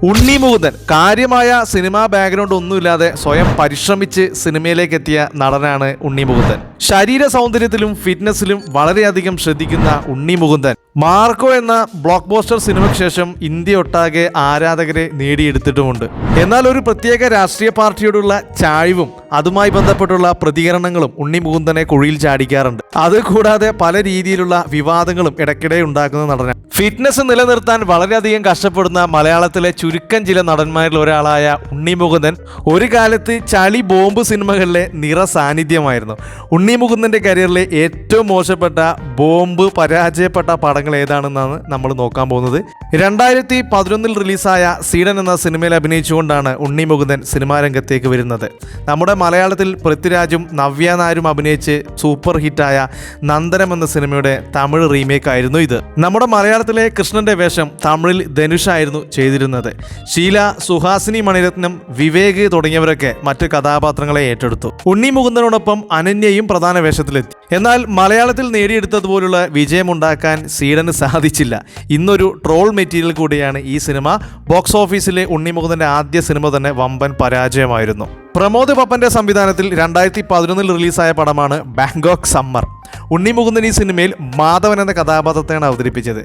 ഉണ്ണി മുകുന്ദൻ കാര്യമായ cinema background ഒന്നുമില്ലാതെ സ്വയം പരിശ്രമിച്ച് സിനിമയിലേക്ക് എത്തിയ നടനാണ് ഉണ്ണി മുകുന്ദൻ ശരീര സൗന്ദര്യത്തിലും ഫിറ്റ്നസിലും വളരെയധികം ശ്രദ്ധിക്കുന്ന ഉണ്ണി മുകുന്ദൻ മാർക്കോ എന്ന ബ്ലോക്ക് ബോസ്റ്റർ സിനിമയ്ക്ക് ശേഷം ഇന്ത്യ ഒട്ടാകെ ആരാധകരെ നേടിയെടുത്തിട്ടുമുണ്ട്. എന്നാൽ ഒരു പ്രത്യേക രാഷ്ട്രീയ പാർട്ടിയോടുള്ള ചായ്വും അതുമായി ബന്ധപ്പെട്ടുള്ള പ്രതികരണങ്ങളും ഉണ്ണി മുകുന്ദനെ കുഴിയിൽ ചാടിക്കാറുണ്ട്. അതുകൂടാതെ പല രീതിയിലുള്ള വിവാദങ്ങളും ഇടയ്ക്കിടെ ഉണ്ടാക്കുന്ന നടന ഫിറ്റ്നസ് നിലനിർത്താൻ വളരെയധികം കഷ്ടപ്പെടുന്ന മലയാളത്തിലെ ചുരുക്കം ചില നടന്മാരിൽ ഒരാളായ ഉണ്ണി മുകുന്ദൻ ഒരു കാലത്ത് ചളി ബോംബ് സിനിമകളിലെ നിറ സാന്നിധ്യമായിരുന്നു. ഉണ്ണി മുകുന്ദന്റെ കരിയറിലെ ഏറ്റവും മോശപ്പെട്ട ബോംബ് പരാജയപ്പെട്ട പടങ്ങൾ ഏതാണെന്നാണ് നമ്മൾ നോക്കാൻ പോകുന്നത്. രണ്ടായിരത്തി പതിനൊന്നിൽ റിലീസായ സീഡൻ എന്ന സിനിമയിൽ അഭിനയിച്ചുകൊണ്ടാണ് ഉണ്ണി മുകുന്ദൻ സിനിമാ രംഗത്തേക്ക് വരുന്നത്. നമ്മുടെ മലയാളത്തിൽ പൃഥ്വിരാജും നവ്യ നായരും അഭിനയിച്ച് സൂപ്പർ ഹിറ്റായ നന്ദനം എന്ന സിനിമയുടെ തമിഴ് റീമേക്ക് ആയിരുന്നു ഇത്. നമ്മുടെ മലയാളത്തിലെ കൃഷ്ണന്റെ വേഷം തമിഴിൽ ധനുഷായിരുന്നു ചെയ്തിരുന്നത്. ഷീല സുഹാസിനി മണിരത്നം വിവേക് തുടങ്ങിയവരൊക്കെ മറ്റ് കഥാപാത്രങ്ങളെ ഏറ്റെടുത്തു. ഉണ്ണി മുകുന്ദനോടൊപ്പം അനന്യയും പ്രധാന വേഷത്തിലെത്തി. എന്നാൽ മലയാളത്തിൽ നേടിയെടുത്തതുപോലുള്ള വിജയമുണ്ടാക്കാൻ സീഡന് സാധിച്ചില്ല. ഇന്നൊരു ട്രോൾ മെറ്റീരിയൽ കൂടിയാണ് ഈ സിനിമ. ബോക്സ് ഓഫീസിലെ ഉണ്ണി മുകുന്ദന്റെ ആദ്യ സിനിമ തന്നെ വമ്പൻ പരാജയമായിരുന്നു. പ്രമോദ് പപ്പന്റെ സംവിധാനത്തിൽ രണ്ടായിരത്തി പതിനൊന്നിൽ റിലീസായ പടമാണ് ബാങ്കോക്ക് സമ്മർ. ഉണ്ണിമുകുന്ദൻ ഈ സിനിമയിൽ മാധവൻ എന്ന കഥാപാത്രത്തെയാണ് അവതരിപ്പിച്ചത്.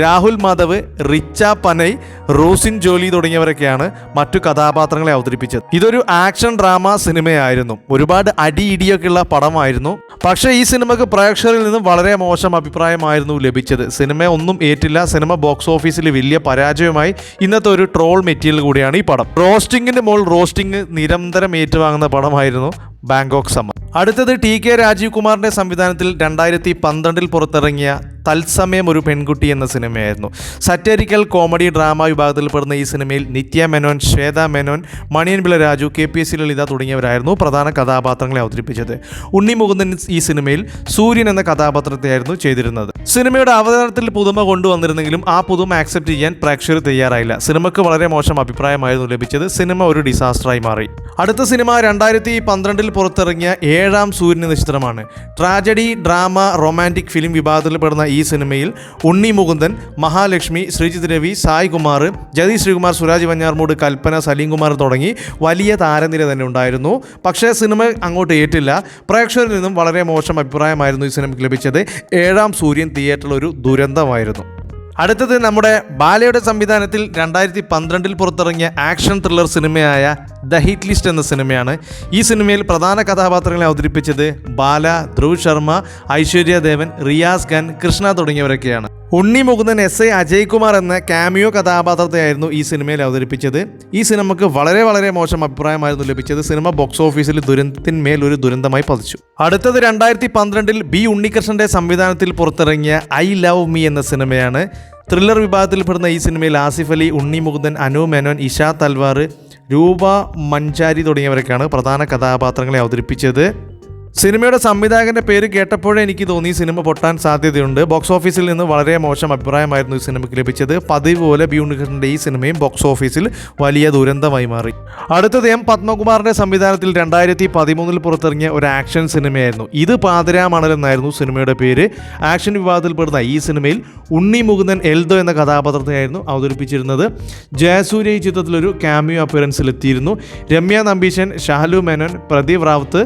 രാഹുൽ മാധവ് റിച്ച പനൈ റോസിൻ ജോലി തുടങ്ങിയവരൊക്കെയാണ് മറ്റു കഥാപാത്രങ്ങളെ അവതരിപ്പിച്ചത്. ഇതൊരു ആക്ഷൻ ഡ്രാമ സിനിമയായിരുന്നു. ഒരുപാട് അടി ഇടിയൊക്കെയുള്ള പടമായിരുന്നു. പക്ഷേ ഈ സിനിമക്ക് പ്രേക്ഷകരിൽ നിന്നും വളരെ മോശം അഭിപ്രായമായിരുന്നു ലഭിച്ചത്. സിനിമ ഒന്നും ഏറ്റില്ല. സിനിമ ബോക്സ് ഓഫീസിൽ വലിയ പരാജയമായി. ഇന്നത്തെ ഒരു ട്രോൾ മെറ്റീരിയൽ കൂടിയാണ് ഈ പടം. റോസ്റ്റിംഗിന്റെ മോൾ റോസ്റ്റിംഗ് നിരന്തരം ഏറ്റുവാങ്ങുന്ന പടമായിരുന്നു. ബാങ്കോക്ക് സമ്മർ അടുത്തത് ടി കെ രാജീവ് കുമാറിന്റെ സംവിധാനത്തിൽ രണ്ടായിരത്തി പന്ത്രണ്ടിൽ പുറത്തിറങ്ങിയ തത്സമയം ഒരു പെൺകുട്ടി എന്ന സിനിമയായിരുന്നു. സറ്റരിക്കൽ കോമഡി ഡ്രാമ വിഭാഗത്തിൽപ്പെടുന്ന ഈ സിനിമയിൽ Nithya Menon Shwetha Menon Maniyanpilla Raju K P S C Lalitha തുടങ്ങിയവരായിരുന്നു പ്രധാന കഥാപാത്രങ്ങളെ അവതരിപ്പിച്ചത്. ഉണ്ണി മുകുന്ദൻ ഈ സിനിമയിൽ സൂര്യൻ എന്ന കഥാപാത്രത്തെയായിരുന്നു ചെയ്തിരുന്നത്. സിനിമയുടെ അവതരണത്തിൽ പുതുമ കൊണ്ടുവന്നിരുന്നെങ്കിലും ആ പുതുമ ആക്സെപ്റ്റ് ചെയ്യാൻ പ്രേക്ഷകർ തയ്യാറായില്ല. സിനിമയ്ക്ക് വളരെ മോശം അഭിപ്രായമായിരുന്നു ലഭിച്ചത്. സിനിമ ഒരു ഡിസാസ്റ്ററായി മാറി. അടുത്ത സിനിമ രണ്ടായിരത്തി പന്ത്രണ്ടിൽ പുറത്തിറങ്ങിയ ഏഴാം സൂര്യൻ നക്ഷത്രമാണ്. ട്രാജഡി ഡ്രാമ റൊമാന്റിക് ഫിലിം വിഭാഗത്തിൽപ്പെടുന്ന ഈ സിനിമയിൽ ഉണ്ണി മുകുന്ദൻ മഹാലക്ഷ്മി ശ്രീജിത് രവി സായ് കുമാർ ജതി ശ്രീകുമാർ സുരാജ് വഞ്ഞാർമൂട് കൽപ്പന സലീം കുമാർ തുടങ്ങി വലിയ താരനിര തന്നെ ഉണ്ടായിരുന്നു. പക്ഷേ സിനിമ അങ്ങോട്ട് ഏറ്റില്ല. പ്രേക്ഷകരിൽ നിന്നും വളരെ മോശം അഭിപ്രായമായിരുന്നു ഈ സിനിമയ്ക്ക് ലഭിച്ചത്. ഏഴാം സൂര്യൻ തിയേറ്ററിൽ ഒരു ദുരന്തമായിരുന്നു. അടുത്തത് നമ്മുടെ ബാലയുടെ സംവിധാനത്തിൽ രണ്ടായിരത്തി പന്ത്രണ്ടിൽ പുറത്തിറങ്ങിയ ആക്ഷൻ ത്രില്ലർ സിനിമയായ ദ ഹിറ്റ് ലിസ്റ്റ് എന്ന സിനിമയാണ്. ഈ സിനിമയിൽ പ്രധാന കഥാപാത്രങ്ങളെ അവതരിപ്പിച്ചത് ബാല ധ്രുവ് ശർമ്മ ഐശ്വര്യ ദേവൻ റിയാസ് ഖാൻ കൃഷ്ണ തുടങ്ങിയവരൊക്കെയാണ്. ഉണ്ണി മുകുന്ദൻ എസ് ഐ അജയ്കുമാർ എന്ന കാമിയോ കഥാപാത്രത്തെയായിരുന്നു ഈ സിനിമയിൽ അവതരിപ്പിച്ചത്. ഈ സിനിമക്ക് വളരെ വളരെ മോശം അഭിപ്രായമായിരുന്നു ലഭിച്ചത്. സിനിമ ബോക്സ് ഓഫീസിൽ ദുരന്തത്തിന്മേൽ ഒരു ദുരന്തമായി പതിച്ചു. അടുത്തത് രണ്ടായിരത്തി പന്ത്രണ്ടിൽ ബി ഉണ്ണികൃഷ്ണന്റെ സംവിധാനത്തിൽ പുറത്തിറങ്ങിയ ഐ ലവ് മീ എന്ന സിനിമയാണ്. ത്രില്ലർ വിഭാഗത്തിൽപ്പെടുന്ന ഈ സിനിമയിൽ ആസിഫ് അലി ഉണ്ണി മുകുന്ദൻ അനു മേനോൻ ഇഷാ തൽവാർ രൂപ മഞ്ചാരി തുടങ്ങിയവരൊക്കെയാണ് പ്രധാന കഥാപാത്രങ്ങളെ അവതരിപ്പിച്ചത്. സിനിമയുടെ സംവിധായകന്റെ പേര് കേട്ടപ്പോഴേ എനിക്ക് തോന്നി സിനിമ പൊട്ടാൻ സാധ്യതയുണ്ട്. ബോക്സ് ഓഫീസിൽ നിന്ന് വളരെ മോശം അഭിപ്രായമായിരുന്നു ഈ സിനിമയ്ക്ക് ലഭിച്ചത്. പതിവ് പോലെ ബി ഈ സിനിമയും ബോക്സ് ഓഫീസിൽ വലിയ ദുരന്തമായി മാറി. അടുത്തത് എം പത്മകുമാറിന്റെ സംവിധാനത്തിൽ രണ്ടായിരത്തി പതിമൂന്നിൽ പുറത്തിറങ്ങിയ ഒരു ആക്ഷൻ സിനിമയായിരുന്നു. ഇത് പാതിരാമണൽ എന്നായിരുന്നു സിനിമയുടെ പേര്. ആക്ഷൻ വിഭാഗത്തിൽപ്പെടുന്ന ഈ സിനിമയിൽ ഉണ്ണി മുകുന്ദൻ എൽദോ എന്ന കഥാപാത്രത്തെയായിരുന്നു അവതരിപ്പിച്ചിരുന്നത്. ജയസൂര്യ ഈ ചിത്രത്തിലൊരു ക്യാമിയോ അപ്പിയറൻസിൽ എത്തിയിരുന്നു. രമ്യ നമ്പീശൻ ഷാലു മേനോൻ പ്രദീപ് റാവത്ത്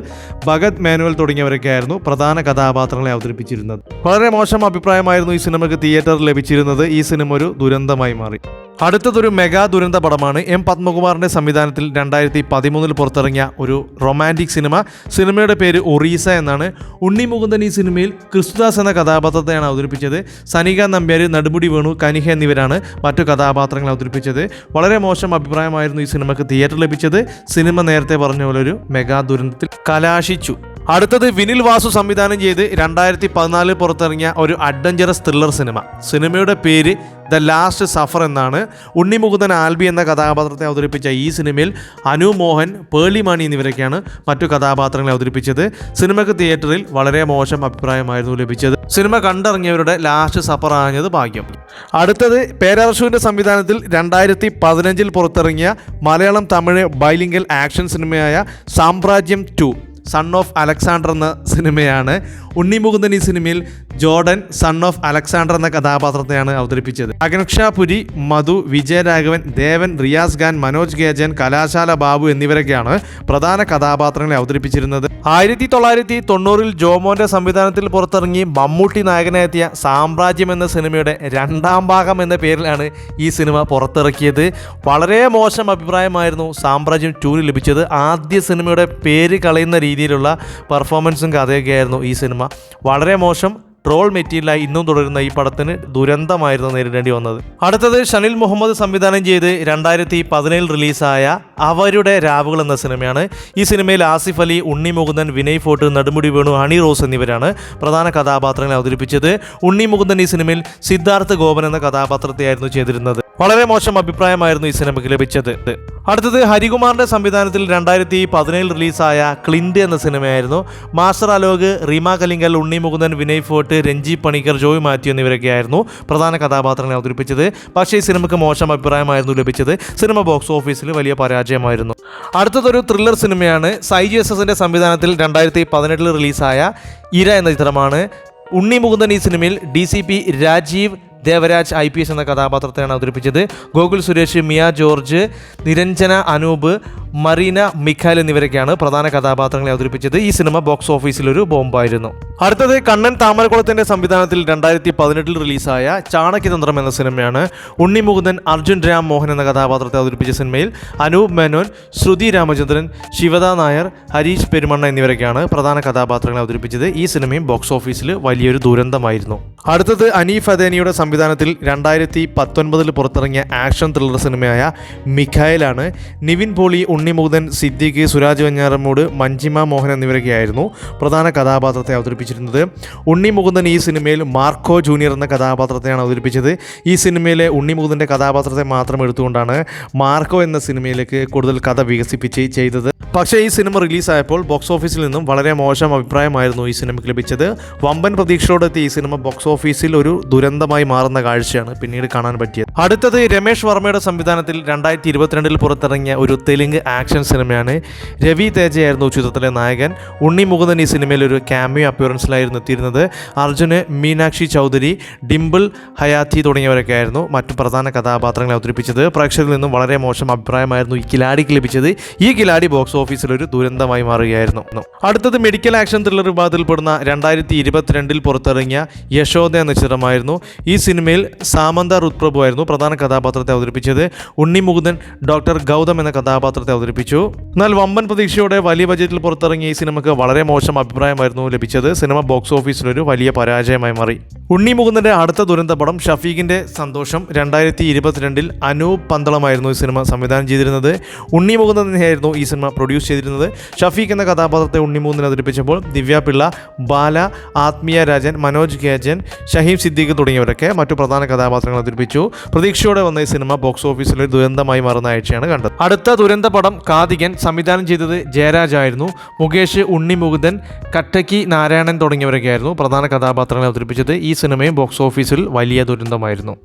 ഭഗത് മേനോൻ തുടങ്ങിയവരൊക്കെ ആയിരുന്നു പ്രധാന കഥാപാത്രങ്ങളെ അവതരിപ്പിച്ചിരുന്നത്. വളരെ മോശം അഭിപ്രായമായിരുന്നു ഈ സിനിമയ്ക്ക് തിയേറ്ററിൽ ലഭിച്ചിരുന്നത്. ഈ സിനിമ ഒരു ദുരന്തമായി മാറി. അടുത്തതൊരു മെഗാ ദുരന്ത പടമാണ് എം പത്മകുമാറിന്റെ സംവിധാനത്തിൽ രണ്ടായിരത്തി പതിമൂന്നിൽ പുറത്തിറങ്ങിയ ഒരു റൊമാന്റിക് സിനിമ. സിനിമയുടെ പേര് ഒറീസ എന്നാണ്. ഉണ്ണി മുകുന്ദൻ ഈ സിനിമയിൽ ക്രിസ്തുദാസ് എന്ന കഥാപാത്രത്തെയാണ് അവതരിപ്പിച്ചത്. സനിക നമ്പ്യാർ നടുമുടി വേണു കനിഹ എന്നിവരാണ് മറ്റു കഥാപാത്രങ്ങൾ അവതരിപ്പിച്ചത്. വളരെ മോശം അഭിപ്രായമായിരുന്നു ഈ സിനിമയ്ക്ക് തിയേറ്റർ ലഭിച്ചത്. സിനിമ നേരത്തെ പറഞ്ഞ പോലെ ഒരു മെഗാ ദുരന്തത്തിൽ കലാശിച്ചു. അടുത്തത് വിനിൽ വാസു സംവിധാനം ചെയ്ത് രണ്ടായിരത്തി പതിനാലിൽ പുറത്തിറങ്ങിയ ഒരു അഡ്വഞ്ചറസ് ത്രില്ലർ സിനിമ. സിനിമയുടെ പേര് ദ ലാസ്റ്റ് സഫർ എന്നാണ് ഉണ്ണിമുകുന്ദൻ ആൽബി എന്ന കഥാപാത്രത്തെ അവതരിപ്പിച്ച ഈ സിനിമയിൽ അനു മോഹൻ പേളി മണി എന്നിവരൊക്കെയാണ് മറ്റു കഥാപാത്രങ്ങളെ അവതരിപ്പിച്ചത്. സിനിമയ്ക്ക് തിയേറ്ററിൽ വളരെ മോശം അഭിപ്രായമായിരുന്നു ലഭിച്ചത്. സിനിമ കണ്ടിറങ്ങിയവരുടെ ലാസ്റ്റ് സഫർ ആഞ്ഞത് ഭാഗ്യം. അടുത്തത് പേരാർശുവിന്റെ സംവിധാനത്തിൽ രണ്ടായിരത്തി പതിനഞ്ചിൽ പുറത്തിറങ്ങിയ മലയാളം തമിഴ് ബൈലിംഗൽ ആക്ഷൻ സിനിമയായ Samrajyam two son of Alexander എന്ന സിനിമയാണ് ഉണ്ണി മുകുന്ദൻ ഈ സിനിമയിൽ ജോർഡൻ സൺ ഓഫ് അലക്സാണ്ടർ എന്ന കഥാപാത്രത്തെയാണ് അവതരിപ്പിച്ചത്. അഗൻഷ പുരി മധു വിജയരാഘവൻ ദേവൻ റിയാസ് ഖാൻ മനോജ് ഗേജൻ കലാശാല ബാബു എന്നിവരൊക്കെയാണ് പ്രധാന കഥാപാത്രങ്ങളെ അവതരിപ്പിച്ചിരുന്നത്. ആയിരത്തി തൊള്ളായിരത്തി തൊണ്ണൂറിൽ ജോമോന്റെ സംവിധാനത്തിൽ പുറത്തിറങ്ങി മമ്മൂട്ടി നായകനായെത്തിയ സാമ്രാജ്യം എന്ന സിനിമയുടെ രണ്ടാം ഭാഗം എന്ന പേരിലാണ് ഈ സിനിമ പുറത്തിറക്കിയത്. വളരെ മോശം അഭിപ്രായമായിരുന്നു സാമ്രാജ്യം ടൂന് ലഭിച്ചത്. ആദ്യ സിനിമയുടെ പേര് കളയുന്ന രീതിയിലുള്ള പെർഫോമൻസും കഥയൊക്കെയായിരുന്നു ഈ സിനിമ വളരെ മോശം. ട്രോൾ മെറ്റീരിയലായി ഇന്നും തുടരുന്ന ഈ പടത്തിന് ദുരന്തമായിരുന്നു നേരിടേണ്ടി വന്നത്. അടുത്തത് ഷനിൽ മുഹമ്മദ് സംവിധാനം ചെയ്ത് രണ്ടായിരത്തി പതിനേഴിൽ റിലീസായ അവരുടെ രാവുകൾ എന്ന സിനിമയാണ്. ഈ സിനിമയിൽ ആസിഫ് അലി ഉണ്ണി മുകുന്ദൻ വിനയ് ഫോർട്ട് നെടുമുടി വേണു ഹണി റോസ് എന്നിവരാണ് പ്രധാന കഥാപാത്രങ്ങളെ അവതരിപ്പിച്ചത്. ഉണ്ണി മുകുന്ദൻ ഈ സിനിമയിൽ സിദ്ധാർത്ഥ് ഗോപൻ എന്ന കഥാപാത്രത്തെയായിരുന്നു ചെയ്തിരുന്നത്. വളരെ മോശം അഭിപ്രായമായിരുന്നു ഈ സിനിമയ്ക്ക് ലഭിച്ചത്. അടുത്തത് ഹരികുമാറിന്റെ സംവിധാനത്തിൽ രണ്ടായിരത്തി പതിനേഴിൽ റിലീസായ ക്ലിൻഡ് എന്ന സിനിമയായിരുന്നു. മാസ്റ്റർ അലോക് റീമ കലിംഗൽ ഉണ്ണി മുകുന്ദൻ വിനയ് ഫോർട്ട് രഞ്ജി പണിക്കർ ജോയ് മാത്യു എന്നിവരൊക്കെയായിരുന്നു പ്രധാന കഥാപാത്രങ്ങളെ അവതരിപ്പിച്ചത്. പക്ഷേ ഈ സിനിമയ്ക്ക് മോശം അഭിപ്രായമായിരുന്നു ലഭിച്ചത്. സിനിമ ബോക്സ് ഓഫീസിൽ വലിയ പരാജയമായിരുന്നു. അടുത്തതൊരു ത്രില്ലർ സിനിമയാണ്. സൈജി എസ് എസിന്റെ സംവിധാനത്തിൽ രണ്ടായിരത്തി പതിനെട്ടിൽ റിലീസായ ഇര എന്ന ചിത്രമാണ്. ഉണ്ണി മുകുന്ദൻ ഈ സിനിമയിൽ D C P Rajeev Devaraj I P S എന്ന കഥാപാത്രത്തെയാണ് അവതരിപ്പിച്ചത്. ഗോകുൽ സുരേഷ് മിയ ജോർജ് നിരഞ്ജന അനൂപ് മറീന മിഖാൽ എന്നിവരൊക്കെയാണ് പ്രധാന കഥാപാത്രങ്ങളെ അവതരിപ്പിച്ചത്. ഈ സിനിമ ബോക്സ് ഓഫീസിൽ ഒരു ബോംബായിരുന്നു. അടുത്തത് കണ്ണൻ താമരക്കുളത്തിന്റെ സംവിധാനത്തിൽ രണ്ടായിരത്തി പതിനെട്ടിൽ റിലീസായ ചാണക്യതന്ത്രം എന്ന സിനിമയാണ് ഉണ്ണിമുകുന്ദൻ അർജുൻ രാം മോഹൻ എന്ന കഥാപാത്രത്തെ അവതരിപ്പിച്ച സിനിമയിൽ അനൂപ് മേനോൻ ശ്രുതി രാമചന്ദ്രൻ ശിവദാ നായർ ഹരീഷ് പെരുമണ്ണ എന്നിവരൊക്കെയാണ് പ്രധാന കഥാപാത്രങ്ങളെ അവതരിപ്പിച്ചത്. ഈ സിനിമയും ബോക്സ് ഓഫീസിൽ വലിയൊരു ദുരന്തമായിരുന്നു. അടുത്തത് അനീഫ് അദേനിയുടെ സംവിധാനത്തിൽ രണ്ടായിരത്തി പത്തൊൻപതിൽ പുറത്തിറങ്ങിയ ആക്ഷൻ ത്രില്ലർ സിനിമയായ മിഖായലാണ് നിവിൻ പോളി ഉണ്ണി മുകുന്ദൻ സിദ്ദിഖ് സുരാജ് വെഞ്ഞാറമ്മൂട് മഞ്ജിമ മോഹൻ എന്നിവരൊക്കെയായിരുന്നു പ്രധാന കഥാപാത്രത്തെ അവതരിപ്പിച്ചിരുന്നത്. ഉണ്ണി മുകുന്ദൻ ഈ സിനിമയിൽ മാർക്കോ ജൂനിയർ എന്ന കഥാപാത്രത്തെയാണ് അവതരിപ്പിച്ചത്. ഈ സിനിമയിലെ ഉണ്ണി മുകുന്ദന്റെ കഥാപാത്രത്തെ മാത്രം എടുത്തുകൊണ്ടാണ് മാർക്കോ എന്ന സിനിമയിലേക്ക് കൂടുതൽ കഥ വികസിപ്പിച്ച് ചെയ്തത്. പക്ഷേ ഈ സിനിമ റിലീസായപ്പോൾ ബോക്സ് ഓഫീസിൽ നിന്നും വളരെ മോശം അഭിപ്രായമായിരുന്നു ഈ സിനിമയ്ക്ക് ലഭിച്ചത്. വമ്പൻ പ്രതീക്ഷയോടെത്തിയ ഈ സിനിമ ബോക്സ് ഓഫീസിൽ ഒരു ദുരന്തമായി മാറുന്ന കാഴ്ചയാണ് പിന്നീട് കാണാൻ പറ്റിയത്. അടുത്തത് രമേഷ് വർമ്മയുടെ സംവിധാനത്തിൽ രണ്ടായിരത്തി ഇരുപത്തിരണ്ടിൽ പുറത്തിറങ്ങിയ ഒരു തെലുങ്ക് ആക്ഷൻ സിനിമയാണ്. രവി തേജയായിരുന്നു ചിത്രത്തിലെ നായകൻ. ഉണ്ണി മുകുന്ദൻ ഈ സിനിമയിൽ ഒരു ക്യാമിയോ അപ്പിയറൻസിലായിരുന്നു എത്തിയിരുന്നത്. അർജുന് മീനാക്ഷി ചൗധരി ഡിംപിൾ ഹയാത്തി തുടങ്ങിയവരൊക്കെ ആയിരുന്നു മറ്റു പ്രധാന കഥാപാത്രങ്ങളെ അവതരിപ്പിച്ചത്. പ്രേക്ഷകരിൽ നിന്നും വളരെ മോശം അഭിപ്രായമായിരുന്നു ഈ കിലാടിക്ക് ലഭിച്ചത്. ഈ കിലാടി ബോക്സ് ഓഫീസിൽ ഒരു ദുരന്തമായി മാറുകയായിരുന്നു. അടുത്തത് മെഡിക്കൽ ആക്ഷൻ ത്രില്ലർ വിഭാഗത്തിൽപ്പെടുന്ന രണ്ടായിരത്തി ഇരുപത്തിരണ്ടിൽ പുറത്തിറങ്ങിയ യശോദ എന്ന ചിത്രമായിരുന്നു. ഈ സിനിമയിൽ സാമന്ത റുത്പ്രഭു ആയിരുന്നു പ്രധാന കഥാപാത്രത്തെ അവതരിപ്പിച്ചത്. ഉണ്ണി മുകുന്ദൻ ഡോക്ടർ ഗൗതം എന്ന കഥാപാത്രത്തെ അവതരിപ്പിച്ചു. എന്നാൽ വമ്പൻ പ്രതീക്ഷയോടെ വലിയ ബജറ്റിൽ പുറത്തിറങ്ങിയ ഈ സിനിമക്ക് വളരെ മോശം അഭിപ്രായമായിരുന്നു ലഭിച്ചത്. സിനിമ ബോക്സ് ഓഫീസിൽ ഒരു വലിയ പരാജയമായി മാറി. ഉണ്ണി മുകുന്ദന്റെ അടുത്ത ദുരന്ത പടം ഷഫീഖിന്റെ സന്തോഷം രണ്ടായിരത്തി ഇരുപത്തിരണ്ടിൽ അനൂപ് പന്തളമായിരുന്നു ഈ സിനിമ സംവിധാനം ചെയ്തിരുന്നത്. ഉണ്ണി മുകുന്ദൻ തന്നെയായിരുന്നു ഈ സിനിമ പ്രൊഡ്യൂസ് ചെയ്തിരുന്നത്. ഷഫീഖ് എന്ന കഥാപാത്രത്തെ ഉണ്ണിമൂന്നിന് അവതരിപ്പിച്ചപ്പോൾ ദിവ്യ പിള്ള ബാല ആത്മീയ രാജൻ മനോജ് കേജൻ ഷഹീം സിദ്ദീഖ് തുടങ്ങിയവരൊക്കെ മറ്റു പ്രധാന കഥാപാത്രങ്ങൾ അവതരിപ്പിച്ചു. പ്രതീക്ഷയോടെ വന്ന ഈ സിനിമ ബോക്സ് ഓഫീസിൽ ദുരന്തമായി മാറുന്ന ആഴ്ചയാണ് കണ്ടത്. അടുത്ത ദുരന്ത പടം കാതികൻ സംവിധാനം ചെയ്തത് ജയരാജ് ആയിരുന്നു. മുകേഷ് ഉണ്ണി മുകുന്ദൻ കട്ടക്കി നാരായണൻ തുടങ്ങിയവരൊക്കെ ആയിരുന്നു പ്രധാന കഥാപാത്രങ്ങളെ അവതരിപ്പിച്ചത്. ഈ സിനിമയും ബോക്സ് ഓഫീസിൽ വലിയ ദുരന്തമായിരുന്നു.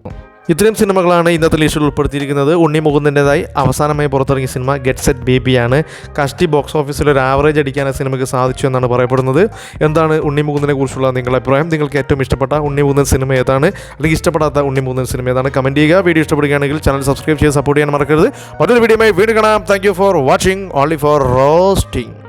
ഇത്രയും സിനിമകളാണ് ഇന്നത്തെ ലിസ്റ്റിൽ ഉൾപ്പെടുത്തിയിരിക്കുന്നത്. ഉണ്ണി മുകുന്ദന്റെതായി അവസാനമായി പുറത്തിറങ്ങിയ സിനിമ ഗെറ്റ് സെറ്റ് ബേബിയാണ് കഷ്ടി ബോക്സ് ഓഫീസിൽ ഒരു ആവറേജ് അടിക്കാൻ സിനിമയ്ക്ക് സാധിച്ചു എന്നാണ് പറയപ്പെടുന്നത്. എന്താണ് ഉണ്ണി മുകുന്ദനെ കുറിച്ചുള്ള നിങ്ങളുടെ അഭിപ്രായം? നിങ്ങൾക്ക് ഏറ്റവും ഇഷ്ടപ്പെട്ട ഉണ്ണി മുകുന്ദൻ സിനിമ ഏതാണ്? അല്ലെങ്കിൽ ഇഷ്ടപ്പെടാത്ത ഉണ്ണി മുകുന്ദൻ സിനിമ ഏതാണ്? കമന്റ് ചെയ്യുക. വീഡിയോ ഇഷ്ടപ്പെടുകയാണെങ്കിൽ ചാനൽ സബ്സ്ക്രൈബ് ചെയ്ത് സപ്പോർട്ട് ചെയ്യാൻ മറക്കരുത്. മറ്റൊരു വീഡിയോയുമായി വീണ്ടും കാണാം. Thank for watching only for roasting